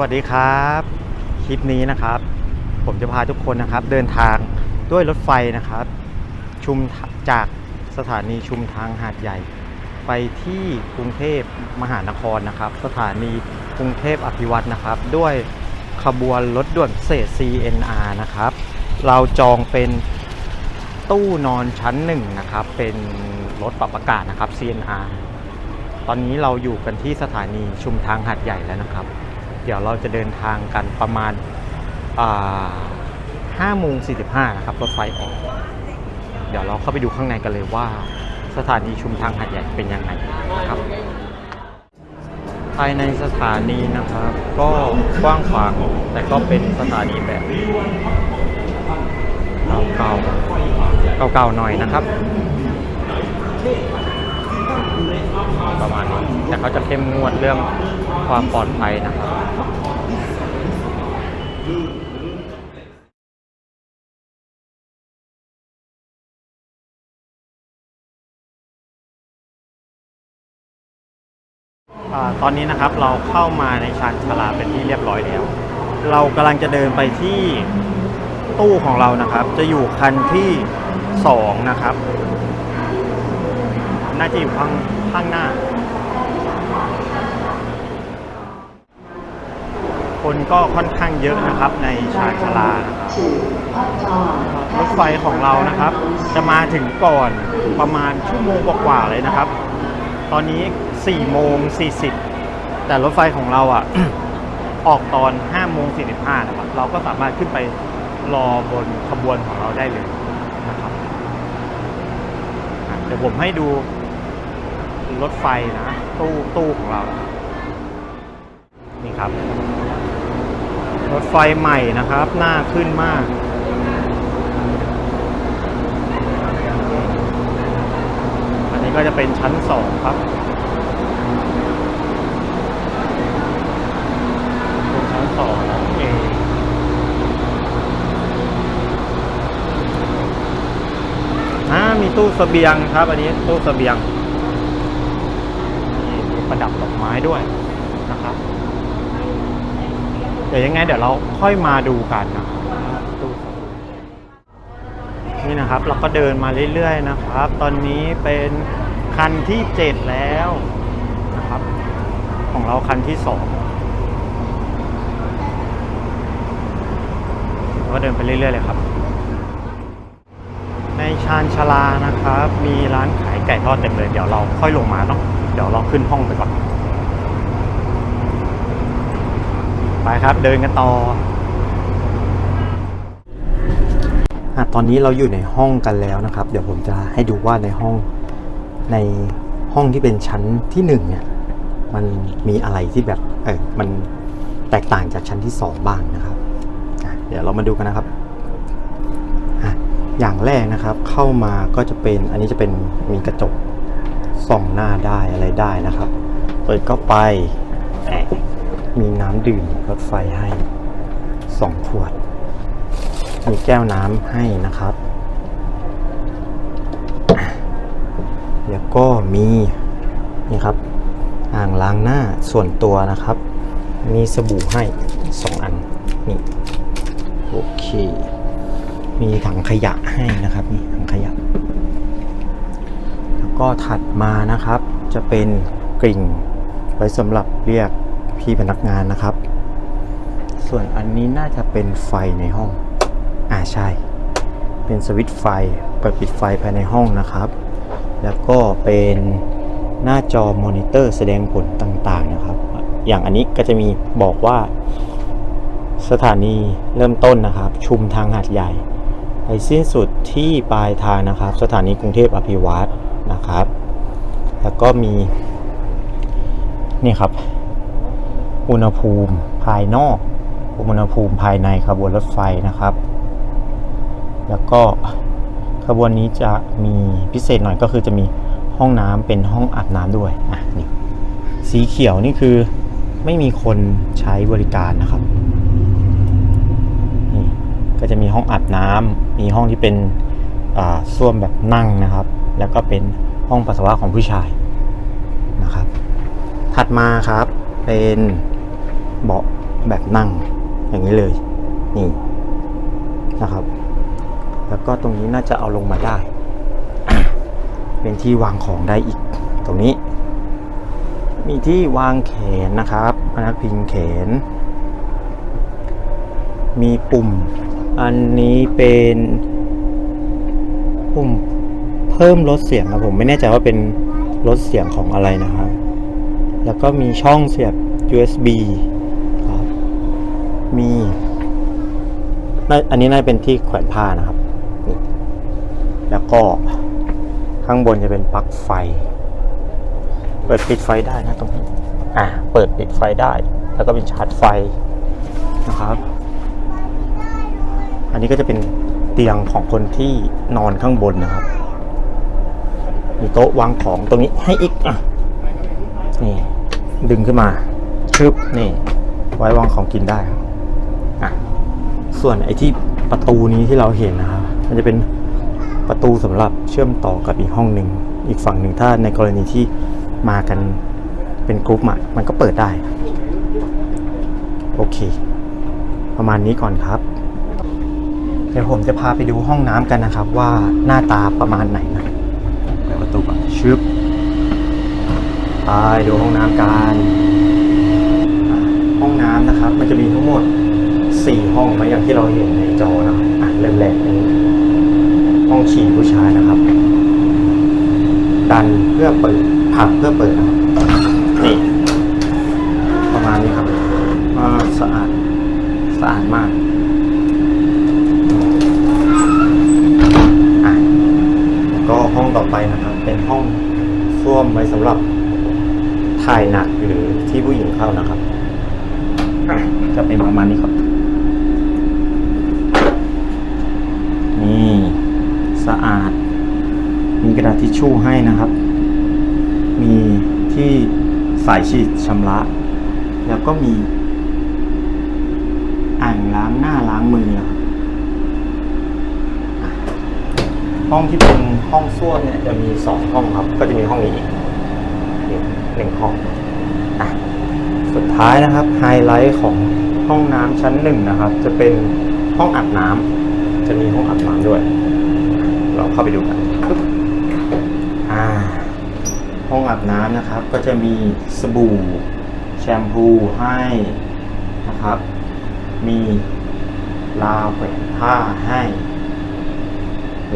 วัสดีครับ คลิปนี้นะครับ ผมจะพาทุกคนนะครับ เดินทางด้วยรถไฟนะครับ ชุมจากสถานีชุมทางหาดใหญ่ ไปที่กรุงเทพมหานครนะครับ สถานีกรุงเทพอภิวัตนะครับ ด้วยขบวนรถด่วนเศษ CNR นะครับ เราจองเป็นตู้นอนชั้นหนึ่งนะครับ เป็นรถปรับอากาศนะครับ CNR ตอนนี้เราอยู่กันที่สถานีชุมทางหาดใหญ่แล้วนะครับ เดี๋ยวเราจะเดินทางกันประมาณ5โมง45นะครับรถไฟออก เดี๋ยวเราเข้าไปดูข้างในกันเลยว่า สถานีชุมทางหาดใหญ่เป็นยังไงนะครับ ภายในสถานีนะครับ ก็กว้างขวางแต่ก็เป็นสถานีแบบเก่าๆเก่าๆหน่อยนะครับ ประมาณนี้แต่เขาจะเข้มงวดเรื่องความปลอดภัยนะครับตอนนี้นะครับเราเข้ามาในชานชาลาเป็นที่เรียบร้อยแล้ว เรากำลังจะเดินไปที่ตู้ของเรานะครับ จะอยู่คันที่สองนะครับ น่าจะอยู่ข้าง ข้างหน้า คนก็ค่อนข้างเยอะนะครับในชานชาลานะครับรถไฟของเรานะครับ จะมาถึงก่อนประมาณชั่วโมงกว่าๆเลยนะครับ ตอนนี้4โมง40 แต่รถไฟของเราอะ ออกตอน5โมง45นะครับ เราก็สามารถขึ้นไปรอบนขบวนของเราได้เลยนะครับ เดี๋ยวผมให้ดู รถไฟนะ ตู้ตู้ของเรา นี่ครับ รถไฟใหม่นะครับน่าขึ้นมาก อันนี้ก็จะเป็นชั้นสองครับชั้นสองเองอ่ามีตู้เสบียงครับ อันนี้ตู้เสบียง ประดับดอกไม้ด้วยนะครับเดี๋ยวยังไงเดี๋ยวเราค่อยมาดูกันนะครับนี่นะครับเราก็เดินมาเรื่อยๆนะครับ ตอนนี้เป็นคันที่ 7 แล้วนะครับ ของเราคันที่2เราก็เดินไปเรื่อยๆเลยครับ ในชานชลานะครับ มีร้านขายไก่ทอดเต็มเลย เดี๋ยวเราค่อยลงมาเนาะ ดี๋ยวเราขึ้นห้องไปก่อน ไปครับเดินกันต่ออะตอนนี้เราอยู่ในห้องกันแล้วนะครับ เดี๋ยวผมจะให้ดูว่าในห้องในห้องที่เป็นชั้นที่หนึ่งเนี่ย มันมีอะไรที่แบบเออมันแตกต่างจากชั้นที่สองบ้างนะครับ เดี๋ยวเรามาดูกันนะครับอย่างแรกนะครับเข้ามาก็จะเป็นอันนี้จะเป็นมีกระจก ส่องหน้าได้อะไรได้นะครับ เปิดเข้าไป มีน้ำดื่มรถไฟให้สองขวด มีแก้วน้ำให้นะครับ แล้วก็มีนี่ครับอ่างล้างหน้าส่วนตัวนะครับ มีสบู่ให้สองอันนี่โอเค มีถังขยะให้นะครับนี่ ก็ถัดมานะครับ จะเป็นกริ่ง ไว้สำหรับเรียกพี่พนักงานนะครับ ส่วนอันนี้น่าจะเป็นไฟในห้อง อ่าใช่ เป็นสวิตช์ไฟเปิดปิดไฟภายในห้องนะครับ แล้วก็เป็นหน้าจอมอนิเตอร์แสดงผลต่างๆนะครับ อย่างอันนี้ก็จะมีบอกว่า สถานีเริ่มต้นนะครับ ชุมทางหาดใหญ่ไปสิ้นสุดที่ปลายทางนะครับ สถานีกรุงเทพอภิวัตนะ ครับ แล้วก็มี นี่ครับ อุณหภูมิภายนอก อุณหภูมิภายในขบวนรถไฟนะครับ แล้วก็ขบวนนี้จะมีพิเศษหน่อยก็คือจะมีห้องน้ำเป็นห้องอาบน้ำด้วย อะนี่สีเขียวนี่คือไม่มีคนใช้บริการนะครับ นี่ก็จะมีห้องอาบน้ำมีห้องที่เป็นอ่าส้วมแบบนั่งนะครับ แล้วก็เป็น ห้องปัสสาวะของผู้ชายนะครับ ถัดมาครับเป็นเบาะแบบนั่งอย่างนี้เลยนี่นะครับ แล้วก็ตรงนี้น่าจะเอาลงมาได้ เป็นที่วางของได้อีก ตรงนี้ มีที่วางแขนนะครับพนักพิงแขน มีปุ่ม อันนี้เป็นปุ่ม พิ่มลดเสียงครับผมไม่แน่ใจว่าเป็นลดเสียงของอะไรนะครับ แล้วก็มีช่องเสียบ USB ครับ มีน่าอันนี้น่าจะเป็นที่แขวนผ้านะครับนี่แล้วก็ข้างบนจะเป็นปลั๊กไฟ เปิดปิดไฟได้นะตรงนี้อ่าเปิดปิดไฟได้ แล้วก็เป็นชาร์จไฟนะครับ อันนี้ก็จะเป็นเตียงของคนที่นอนข้างบนนะครับ มีโต๊ะวางของตรงนี้ให้อีกอะนี่ดึงขึ้นมาชึบนี่ไว้วางของกินได้อะส่วนไอ้ที่ประตูนี้ที่เราเห็นนะครับมันจะเป็นประตูสำหรับเชื่อมต่อกับอีกห้องหนึ่งอีกฝั่งหนึ่งถ้าในกรณีที่มากันเป็นกรุ๊ปอะมันก็เปิดได้ โอเค ประมาณนี้ก่อนครับ เดี๋ยวผมจะพาไปดูห้องน้ำกันนะครับว่าหน้าตาประมาณไหนนะเปิดประตูก่อน ชึบไปดูห้องน้ำกันห้องน้ำนะครับ มันจะมีทั้งหมด 4 ห้องไหมอย่างที่เราเห็นในจอนะอะเริ่มแรกนี้ ห้องฉี่ผู้ชายนะครับ ดันเพื่อเปิดผักเพื่อเปิดนะนี่ ประมาณนี้ครับสะอาดสะอาดมากก็ห้องต่อไปนะครับ เป็นห้องส้วมไว้สำหรับถ่ายหนักหรือที่ผู้หญิงเข้านะครับอะจะเป็นประมาณนี้ครับ นี่สะอาด มีกระดาษทิชชู่ให้นะครับ มีที่สายฉีดชำระ แล้วก็มี อ่างล้างหน้าล้างมือนะครับ ห้องที่เป็นห้องส้วมเนี่ยจะมีสองห้องครับ ก็จะมีห้องนี้อีกหนึ่งห้องอะสุดท้ายนะครับไฮไลท์ของห้องน้ำชั้นหนึ่งนะครับ จะเป็นห้องอาบน้ำจะมีห้องอาบน้ำด้วย เราเข้าไปดูกันอ่าห้องอาบน้ำนะครับ ก็จะมีสบู่แชมพูให้นะครับ มีราวแขวนผ้าให้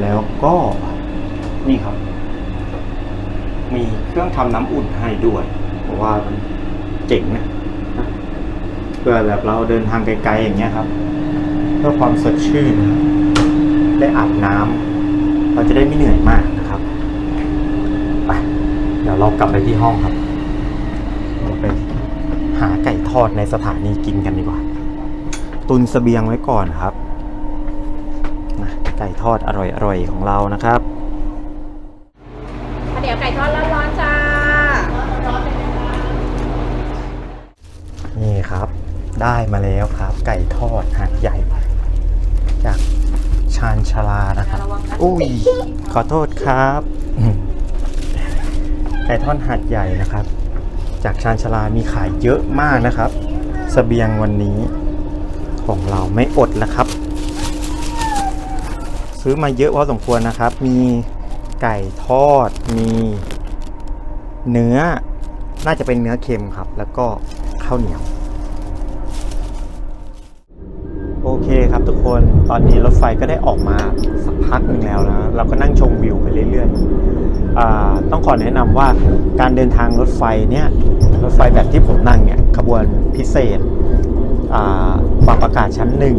แล้วก็นี่ครับ มีเครื่องทำน้ำอุ่นให้ด้วยเพราะว่ามันเจ๋งนะเพื่อแบบเราเดินทางไกลๆอย่างเงี้ยครับ เพื่อความสดชื่นนะได้อาบน้ำเราจะได้ไม่เหนื่อยมากนะครับไปเดี๋ยวเรากลับไปที่ห้องครับเราไปหาไก่ทอดในสถานีกินกันดีกว่า ตุนเสบียงไว้ก่อนครับ ไก่ทอดอร่อยๆของเรานะครับข้าวเหนียวไก่ทอดร้อนๆจ้านี่ครับ ได้มาแล้วครับ ไก่ทอดหาดใหญ่ จากชานชาลานะครับอุ้ยขอโทษครับ ไก่ทอดหาดใหญ่นะครับ จากชานชาลามีขายเยอะมากนะครับสเสบียงวันนี้ของเราไม่อดแล้วครับ ซื้อมาเยอะพอสมควรนะครับ มีไก่ทอด มีเนื้อ น่าจะเป็นเนื้อเค็มครับ แล้วก็ข้าวเหนียว โอเคครับทุกคน ตอนนี้รถไฟก็ได้ออกมาสักพักหนึ่งแล้วนะ เราก็นั่งชมวิวไปเรื่อยๆ ต้องขอแนะนำว่าการเดินทางรถไฟเนี่ย รถไฟแบบที่ผมนั่งเนี่ย ขบวนพิเศษอ่าปรับอากาศชั้นหนึ่ง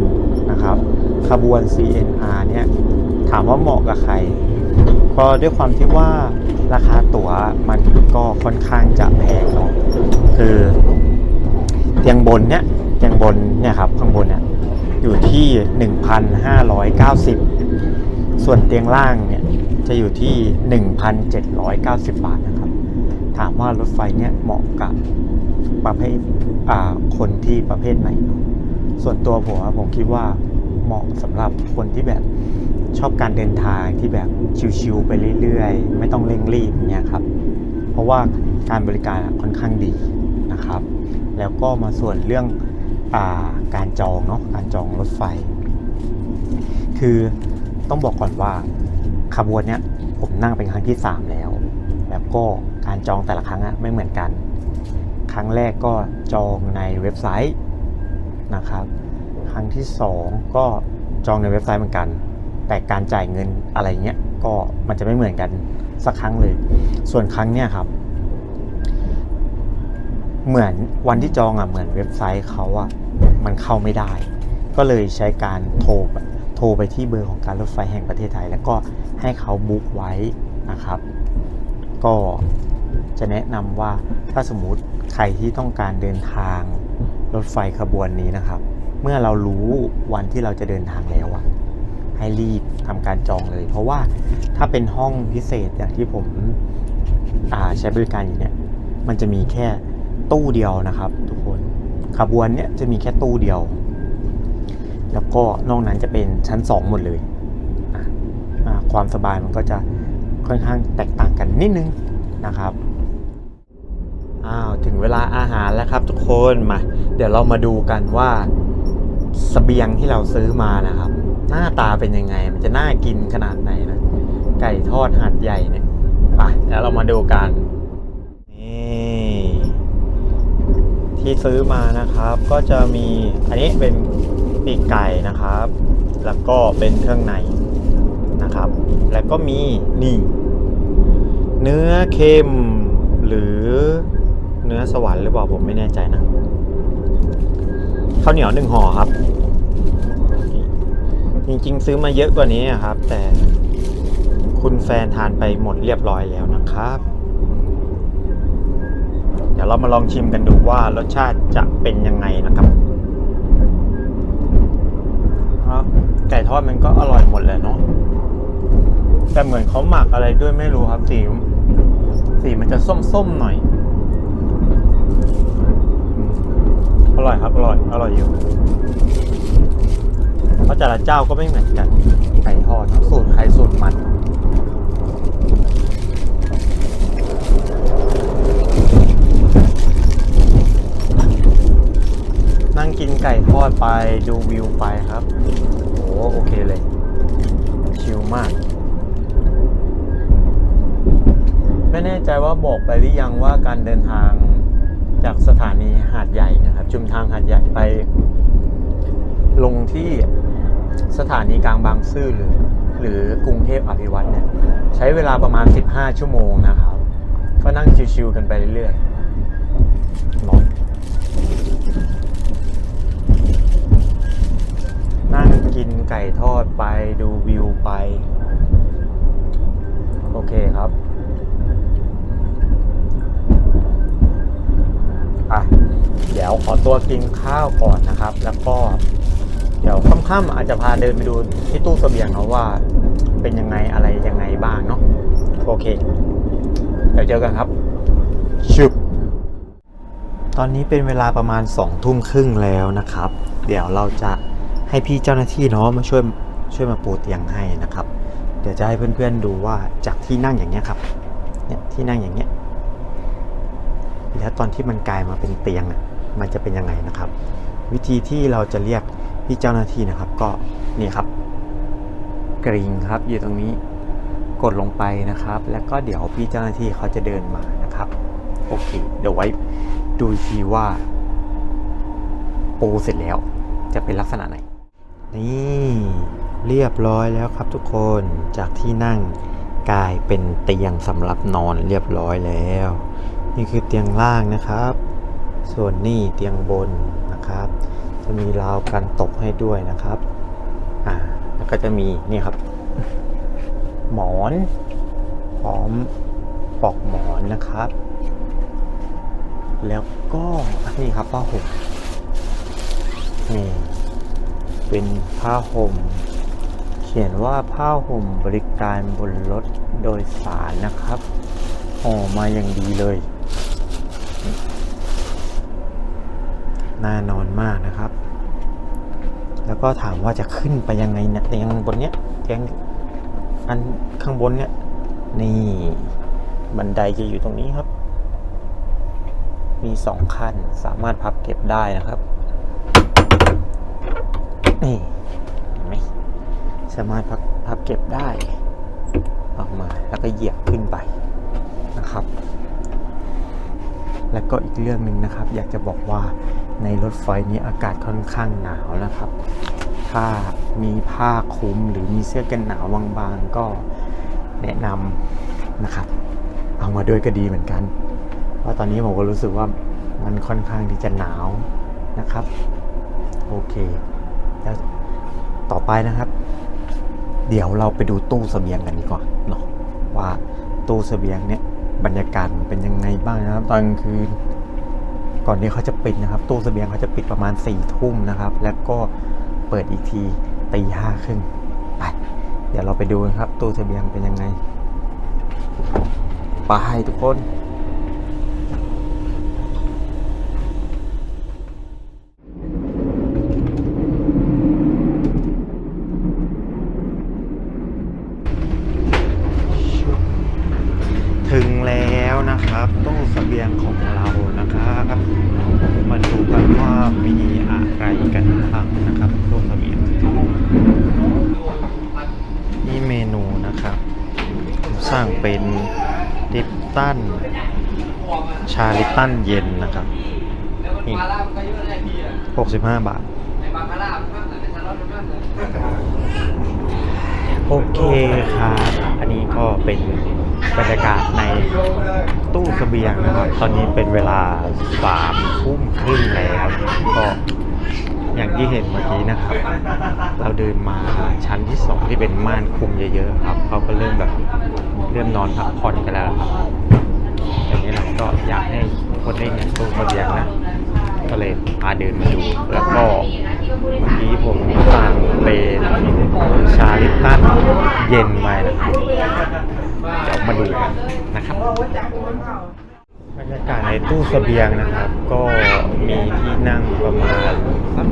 นะครับขบวน CNR เนี่ยามว่าเหมาะกับใคร ก็ด้วยความที่ว่าราคาตั๋วมันก็ค่อนข้างจะแพงเนาะคือเตียงบนเนี่ยเตียงบนเนี่ยครับข้างบนเนี่ยอยู่ที่ 1,590 ส่วนเตียงล่างเนี่ยจะอยู่ที่ 1,790 บาทนะครับ ถามว่ารถไฟเนี่ยเหมาะกับประเภทอ่าคนที่ประเภทไหน ส่วนตัวผมผมคิดว่าเหมาะสำหรับคนที่แบบ ชอบการเดินทางที่แบบชิวๆไปเรื่อยๆ ไม่ต้องเร่งรีบเนี่ยครับ เพราะว่าการบริการค่อนข้างดีนะครับ แล้วก็มาส่วนเรื่องอาการจองเนาะการจองรถไฟ คือต้องบอกก่อนว่าขบวนเนี้ยผมนั่งเป็นครั้งที่ 3 แล้ว แล้วก็การจองแต่ละครั้งอะไม่เหมือนกัน ครั้งแรกก็จองในเว็บไซต์นะครับ ครั้งที่ 2 ก็จองในเว็บไซต์เหมือนกัน แต่การจ่ายเงินอะไรเงี้ยก็มันจะไม่เหมือนกันสักครั้งเลย ส่วนครั้งเนี้ยครับ เหมือนวันที่จองอะเหมือนเว็บไซต์เขาอะมันเข้าไม่ได้ ก็เลยใช้การโทรโทรไปที่เบอร์ของการรถไฟแห่งประเทศไทย แล้วก็ให้เขาบุ๊กไว้นะครับ ก็จะแนะนำว่าถ้าสมมติใครที่ต้องการเดินทางรถไฟขบวนนี้นะครับ เมื่อเรารู้วันที่เราจะเดินทางแล้วอะ ให้รีบทำการจองเลย เพราะว่าถ้าเป็นห้องพิเศษอย่างที่ผมใช้บริการอยู่เนี่ย มันจะมีแค่ตู้เดียวนะครับ ทุกคนขบวนเนี่ยจะมีแค่ตู้เดียว แล้วก็นอกนั้นจะเป็นชั้น 2 หมดเลยความสบายมันก็จะค่อนข้างแตกต่างกันนิดนึงนะครับอ้าวถึงเวลาอาหารแล้วครับทุกคนมา เดี๋ยวเรามาดูกันว่าสเสบียงที่เราซื้อมานะครับ น้าตาเป็นยังไง มันจะน่ากินขนาดไหนนะ ไก่ทอดหัดใหญ่เนี่ยไปเดี๋ยวเรามาดูกัน นี่ที่ซื้อมานะครับ ก็จะมีอันนี้เป็นปีกไก่นะครับ แล้วก็เป็นเครื่องในนะครับ แล้วก็มีนี่ เนื้อเค็มหรือเนื้อสวรรค์หรือเปล่าผมไม่แน่ใจนะข้าวเหนียวหนึ่งห่อครับ จริง ๆ ซื้อมาเยอะกว่านี้อะครับ แต่คุณแฟนทานไปหมดเรียบร้อยแล้วนะครับ เดี๋ยวเรามาลองชิมกันดูว่ารสชาติจะเป็นยังไงนะครับครับไก่ทอดมันก็อร่อยหมดเลยเนาะแต่เหมือนเขาหมักอะไรด้วยไม่รู้ครับสีสีมันจะส้มๆหน่อยอร่อยครับอร่อยอร่อยอยู่ เพราะแต่ละเจ้าก็ไม่เหมือนกันไก่ทอดทั้งสูตรใครสูตรมันนั่งกินไก่ทอดไปดูวิวไปครับ โอ้โอเคเลย ชิลมาก ไม่แน่ใจว่าบอกไปหรือยังว่าการเดินทางจากสถานีหาดใหญ่นะครับ ชุมทางหาดใหญ่ไป ลงที่ สถานีกลางบางซื่อหรือ หรือกรุงเทพอภิวัตเนี่ยใช้เวลาประมาณ 15 ชั่วโมงนะครับ ก็นั่งชิวๆกันไปเรื่อยๆนาะนั่งกินไก่ทอดไปดูวิวไป โอเคครับอะเดี๋ยวขอตัวกินข้าวก่อนนะครับ แล้วก็ เดี๋ยวค่ำๆอาจจะพาเดินไปดูที่ตู้เสบียงเนาะว่าเป็นยังไงอะไรยังไงบ้างเนาะโอเค เดี๋ยวเจอกันครับชุบตอนนี้เป็นเวลาประมาณสองทุ่มครึ่งแล้วนะครับ เดี๋ยวเราจะให้พี่เจ้าหน้าที่เนาะมาช่วยช่วยมาปูเตียงให้นะครับ เดี๋ยวจะให้เพื่อนๆดูว่าจากที่นั่งอย่างเงี้ยครับเนี่ยที่นั่งอย่างเงี้ยแล้วตอนที่มันกลายมาเป็นเตียงอะมันจะเป็นยังไงนะครับ วิธีที่เราจะเรียก พี่เจ้าหน้าที่นะครับ ก็นี่ครับ กริ่งครับอยู่ตรงนี้กดลงไปนะครับ แล้วก็เดี๋ยวพี่เจ้าหน้าที่เขาจะเดินมานะครับ โอเค เดี๋ยวไว้ดูทีว่าปูเสร็จแล้วจะเป็นลักษณะไหน นี่เรียบร้อยแล้วครับทุกคนจากที่นั่งกลายเป็นเตียงสำหรับนอนเรียบร้อยแล้ว นี่คือเตียงล่างนะครับ ส่วนนี่เตียงบนนะครับ จะมีราวกันตกให้ด้วยนะครับ อ่า แล้วก็จะมีนี่ครับ หมอนพร้อมปลอกหมอนนะครับ แล้วก็นี่ครับผ้าห่มนี่เป็นผ้าห่ม เขียนว่าผ้าห่มบริการบนรถโดยสารนะครับห่อมาอย่างดีเลย น่านอนมากนะครับ แล้วก็ถามว่าจะขึ้นไปยังไงเนี่ยเตียงบนเนี้ยเตียงอันข้างบนเนี่ยนี่บันไดจะอยู่ตรงนี้ครับ มีสองขั้นสามารถพับเก็บได้นะครับนี่เห็นไหมสามารถพับพับเก็บได้ออกมาแล้วก็เหยียบขึ้นไปนะครับ แล้วก็อีกเรื่องหนึ่งนะครับ อยากจะบอกว่า ในรถไฟนี้อากาศค่อนข้างหนาวนะครับ ถ้ามีผ้าคลุมหรือมีเสื้อกันหนาวบางๆก็แนะนำนะครับ เอามาด้วยก็ดีเหมือนกัน เพราะตอนนี้ผมก็รู้สึกว่ามันค่อนข้างที่จะหนาวนะครับ โอเคแล้วต่อไปนะครับ เดี๋ยวเราไปดูตู้เสบียงกันดีกว่าเนาะว่าตู้เสบียงเนี่ยบรรยากาศเป็นยังไงบ้างนะครับ ตอนกลางคืน ก่อนที่เขาจะปิดนะครับ ตู้เสบียงเขาจะปิดประมาณ4ี่ทุ่มนะครับ แล้วก็เปิดอีกทีตีห้าครึ่งไป เดี๋ยวเราไปดูกันครับ ตู้เสบียงเป็นยังไงไปทุกคน ถึงแล้วนะครับตู้เสบียงของเรานะครับ มาดูกันว่ามีอะไรกันบ้างนะครับตู้เสบียงนี่เมนูนะครับผมสั่งเป็นลิป ตัน ชาลิตันเย็นนะครับนี่65บาท โอเคครับ อันนี้ก็เป็นบรรยากาศในตู้เสบียงนะครับ ตอนนี้เป็นเวลาสามทุ่มครึ่งแล้วก็อย่างที่เห็นเมื่อกี้นะครับ เราเดินมาชั้นที่สองที่เป็นม่านคุมเยอะๆครับ เขาก็เริ่มแบบเริ่มนอนพักผ่อนกันแล้วครับ อย่างนี้เราก็อยากให้คนได้เห็นตู้เสบียงนะก็เลยพาเดินมาดูแล้วก็เมื่อกี้ผมสั่งเป็นชาลิปตันเย็นมานะครับเดี๋ยวมาดูกันนะครับบรรยากาศในตู้เสบียงนะครับ ก็มีที่นั่งประมาณสัก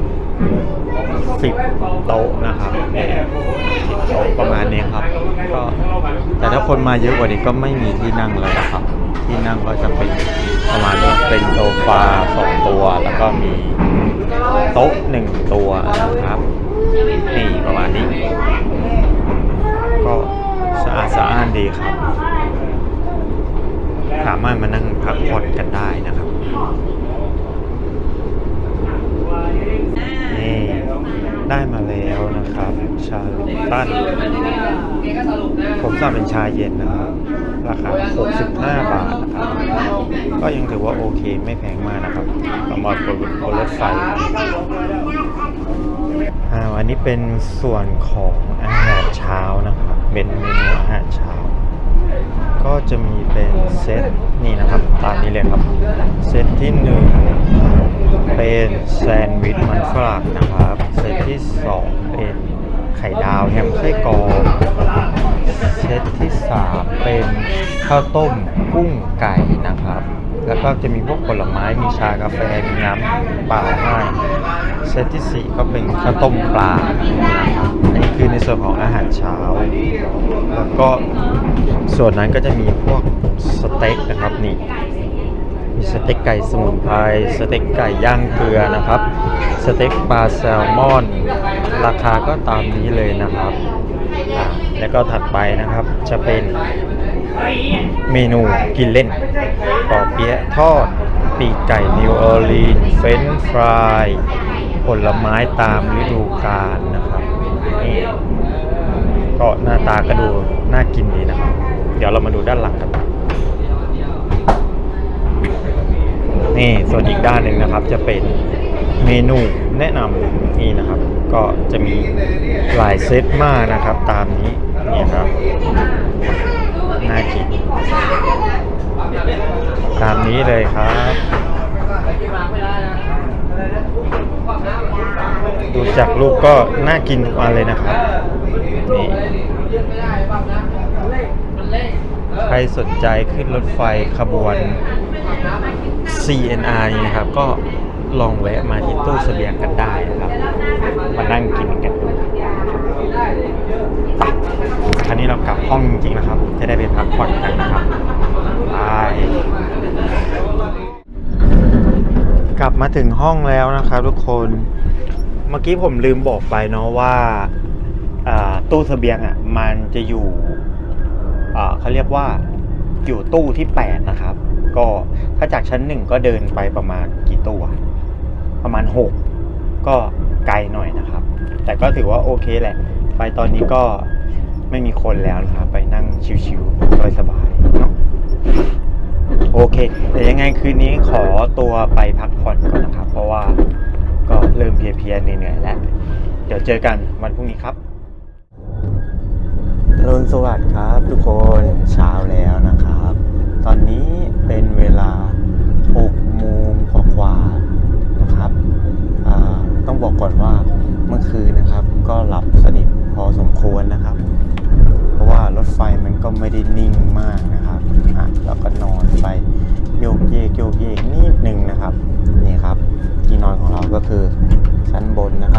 สิบโต๊ะนะครับเนี่ยสิบโต๊ะประมาณนี้ครับ ก็แต่ถ้าคนมาเยอะกว่านี้ก็ไม่มีที่นั่งเลยนะครับ ที่นั่งก็จะเป็นประมาณนี้เป็นโซฟาสองตัว แล้วก็มีโต๊ะหนึ่งตัวนะครับ นี่ประมาณนี้ ก็สะอาดสะอ้านดีครับ สามารถมานั่งพักผ่อนกันได้นะครับ นี่ได้มา นะครับ ชาลิปตัน ผมสั่งเป็นชาเย็นนะครับ ราคา 65 บาทนะครับ ก็ยังถือว่าโอเคไม่แพงมากนะครับสำหรับบนบรถไฟอันนี้เป็นส่วนของอาหารเช้านะครับ เป็นเมนูอาหารเช้า ก็จะมีเป็นเซตนี่นะครับ ตามนี้เลยครับ เซตที่หนึ่งเป็นแซนด์วิชมันฝรั่งนะครับ เซตที่สอง เป็นไข่ดาวแฮมไส้กรอกเซตที่สามเป็นข้าวต้มกุ้งไก่นะครับ แล้วก็จะมีพวกผลไม้มีชากาแฟมีน้ำเปล่าให้เซตที่สี่ก็เป็นข้าวต้มปลาอันนี้คือในส่วนของอาหารเช้า แล้วก็ส่วนนั้นก็จะมีพวกสเต็กนะครับนี่ มีสเต็กไก่สมุนไพรสเต็กไก่ย่างเกลือนะครับ สเต็กปลาแซลมอน ราคาก็ตามนี้เลยนะครับแล้วก็ถัดไปนะครับจะเป็นเมนูกินเล่นปอเปี๊ยะทอด ปีกไก่นิวออร์ลีนเฟรนฟรายผลไม้ตามฤดูกาลนะครับนี่ก็หน้าตาก็ดูน่ากินดีนะครับ เดี๋ยวเรามาดูด้านหลังกัน นี่ส่วนอีกด้านหนึ่งนะครับจะเป็นเมนูแนะนำนี่นะครับ ก็จะมีหลายเซตมากนะครับ ตามนี้นี่ครับน่ากินตามนี้เลยครับดูจากรูปก็น่ากินทุกอันเลยนะครับนี่ใครสนใจขึ้นรถไฟขบวน CNR นี่นะครับ ก็ลองแวะมาที่ตู้เสบียงกันได้นะครับ มานั่งกินกันดูคราวนี้เรากลับห้องจริงๆนะครับ จะได้ไปพักผ่อนกันนะครับบายกลับมาถึงห้องแล้วนะครับทุกคนเมื่อกี้ผมลืมบอกไปเนาะว่าตู้เสบียงอะมันจะอยู่เขาเรียกว่าอยู่ตู้ที่ 8 นะครับ ก็ถ้าจากชั้นหนึ่งก็เดินไปประมาณกี่ตู้อะประมาณ 6 ก็ไกลหน่อยนะครับ แต่ก็ถือว่าโอเคแหละ ไปตอนนี้ก็ไม่มีคนแล้วนะครับ ไปนั่งชิวๆสบายๆเนาะโอเคแต่ยังไงคืนนี้ขอตัวไปพักผ่อนก่อนนะครับ เพราะว่าก็เริ่มเพลียๆเหนื่อยๆแล้ว เดี๋ยวเจอกันวันพรุ่งนี้ครับรุนสวัสดิ์ครับทุกคนเช้าแล้วนะครับ ตอนนี้เป็นเวลา6โมงกว่าๆนะครับต้องบอกก่อนว่าเมื่อคืนนะครับก็หลับสนิทพอสมควรนะครับ เพราะว่ารถไฟมันก็ไม่ได้นิ่งมากนะครับอะเราก็นอนไปโยกเยกโยกเยกนิดนึงนะครับนี่ครับที่นอนของเราก็คือชั้นบนนะ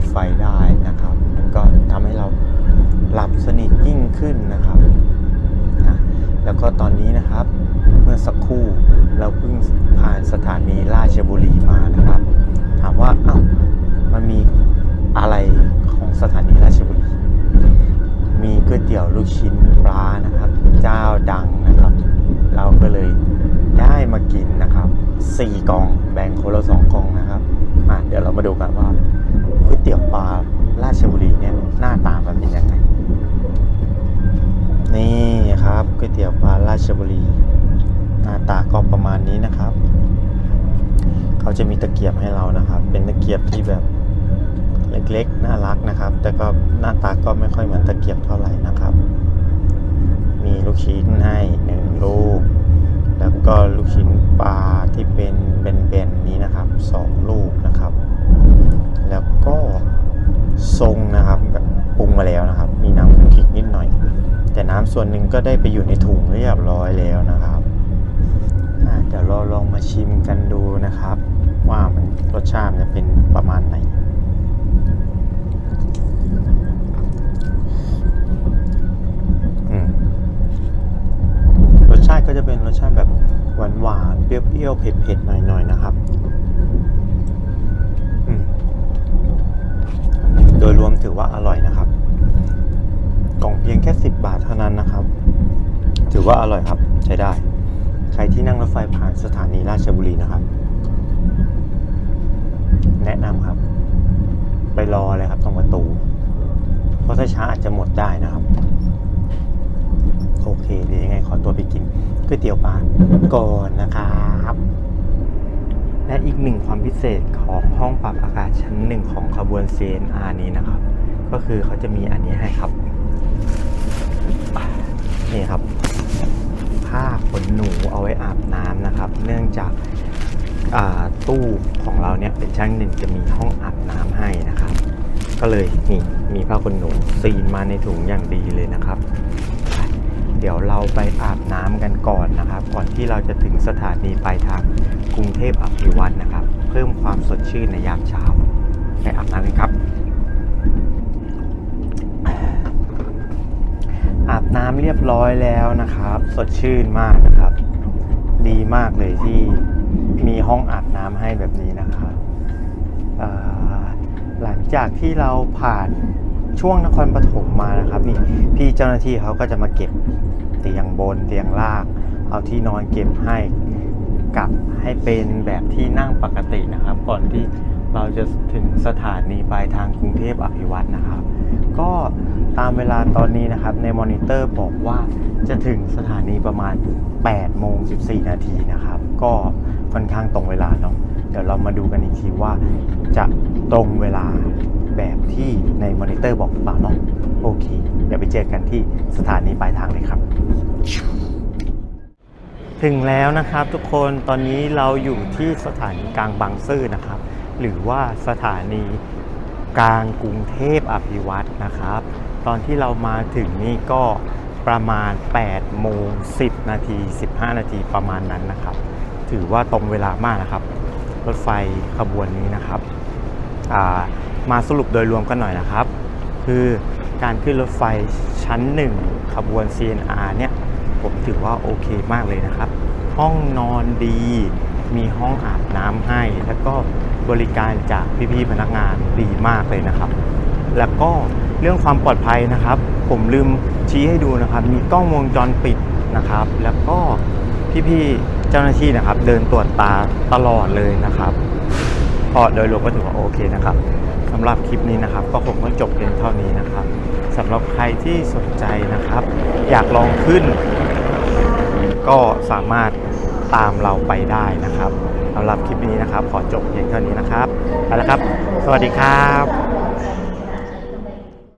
ดไฟได้นะครับ มันก็ทำให้เราหลับสนิทยิ่งขึ้นนะครับนะแล้วก็ตอนนี้นะครับ เมื่อสักครู่เราเพิ่งผ่านสถานีราชบุรีมานะครับ ถามว่าอ้าวมันมีอะไรของสถานีราชบุรี มีก๋วยเตี๋ยวลูกชิ้นปลานะครับ เจ้าดังนะครับ เราก็เลยได้มากินนะครับสี่กล่องแบ่งคนละสองกล่องนะครับอะเดี๋ยวเรามาดูกันว่า เตี๋ยวปลาราชบุรีเนี่ยหน้าตามันเป็นยังไง นี่ครับก๋วยเตี๋ยวปลาราชบุรี หน้าตาก็ประมาณนี้นะครับ เขาจะมีตะเกียบให้เรานะครับ เป็นตะเกียบที่แบบเล็กๆ น่ารักนะครับ แต่ก็หน้าตาก็ไม่ค่อยเหมือนตะเกียบเท่าไหร่นะครับ มีลูกชิ้นให้หนึ่งลูก แล้วก็ลูกชิ้นปลาที่เป็นเบนๆนี้นะครับสองลูกนะครับ แล้วก็ทรงนะครับแบบปรุงมาแล้วนะครับ มีน้ำคุกคิกนิดหน่อย แต่น้ำส่วนหนึ่งก็ได้ไปอยู่ในถุงเรียบร้อยแล้วนะครับเดี๋ยวเราลองมาชิมกันดูนะครับ ว่ามันรสชาติจะเป็นประมาณไหนรสชาติก็จะเป็นรสชาติแบบหวานหวานๆเปรี้ยวๆเผ็ดๆหน่อยๆนะครับอืมโดย รวมถือว่าอร่อยนะครับ กล่องเพียงแค่ 10 บาทเท่านั้นนะครับ ถือว่าอร่อยครับใช้ได้ ใครที่นั่งรถไฟผ่านสถานีราชบุรีนะครับ แนะนำครับ ไปรอเลยครับตรงประตู เพราะถ้าช้าอาจจะหมดได้นะครับ โอเคเดี๋ยวยังไงขอตัวไปกินก๋วยเตี๋ยวปลาก่อนนะครับ และอีกหนึ่งความพิเศษของห้องปรับอากาศชั้นหนึ่งของขบวน CNR นี้นะครับ ก็คือเขาจะมีอันนี้ให้ครับ นี่ครับ ผ้าขนหนูเอาไว้อาบน้ำนะครับ เนื่องจากาตู้ของเราเนี่ยเป็นชั้นหนึ่งจะมีห้องอาบน้ำให้นะครับ ก็เลยนี่มีผ้าขนหนูซีนมาในถุงอย่างดีเลยนะครับ เดี๋ยวเราไปอาบน้ำกันก่อนนะครับ ก่อนที่เราจะถึงสถานีปลายทางกรุงเทพอภิวัตนะครับ เพิ่มความสดชื่นในยามเช้าไปอาบน้ำกันครับอาบน้ำเรียบร้อยแล้วนะครับ สดชื่นมากนะครับ ดีมากเลยที่มีห้องอาบน้ำให้แบบนี้นะครับหลังจากที่เราผ่านช่วงนครปฐมมานะครับนี่พี่เจ้าหน้าที่เขาก็จะมาเก็บ เตียงบนเตียงล่าง เอาที่นอนเก็บให้กลับให้เป็นแบบที่นั่งปกตินะครับ ก่อนที่เราจะถึงสถานีปลายทางกรุงเทพอภิวัตนะครับ ก็ตามเวลาตอนนี้นะครับในมอนิเตอร์บอกว่าจะถึงสถานีประมาณ8โมง14 นาทีนะครับ ก็ค่อนข้างตรงเวลาเนาะเดี๋ยวเรามาดูกันอีกทีว่าจะตรงเวลาแบบที่ในมอนิเตอร์บอกหรือเปล่าเนาะ โอเค เดี๋ยวไปเจอกันที่สถานีปลายทางเลยครับ ถึงแล้วนะครับทุกคนตอนนี้เราอยู่ที่สถานีกลางบางซื่อนะครับ หรือว่าสถานีกลางกรุงเทพอภิวัตนะครับ ตอนที่เรามาถึงนี่ก็ประมาณ 8 โมง 10 นาที 15 นาทีประมาณนั้นนะครับ ถือว่าตรงเวลามากนะครับ รถไฟขบวนนี้นะครับามาสรุปโดยรวมกันหน่อยนะครับ คือ การขึ้นรถไฟชั้น1ขบวน CNR เนี่ย ผมถือว่าโอเคมากเลยนะครับ ห้องนอนดี มีห้องอาบน้ำให้ แล้วก็บริการจากพี่ๆพนักงานดีมากเลยนะครับ แล้วก็เรื่องความปลอดภัยนะครับ ผมลืมชี้ให้ดูนะครับ มีกล้องวงจรปิดนะครับ แล้วก็พี่ๆเจ้าหน้าที่นะครับ เดินตรวจตาตลอดเลยนะครับก็โดยรวมก็ถือว่าโอเคนะครับำหรับคลิปนี้นะครับ ก็คงต้องจบเพียงเท่านี้นะครับสำหรับใครที่สนใจนะครับ อยากลองขึ้น ก็สามารถตามเราไปได้นะครับสำหรับคลิปนี้นะครับ ขอจบเพียงเท่านี้นะครับไปแล้วครับ สวัสดีครับ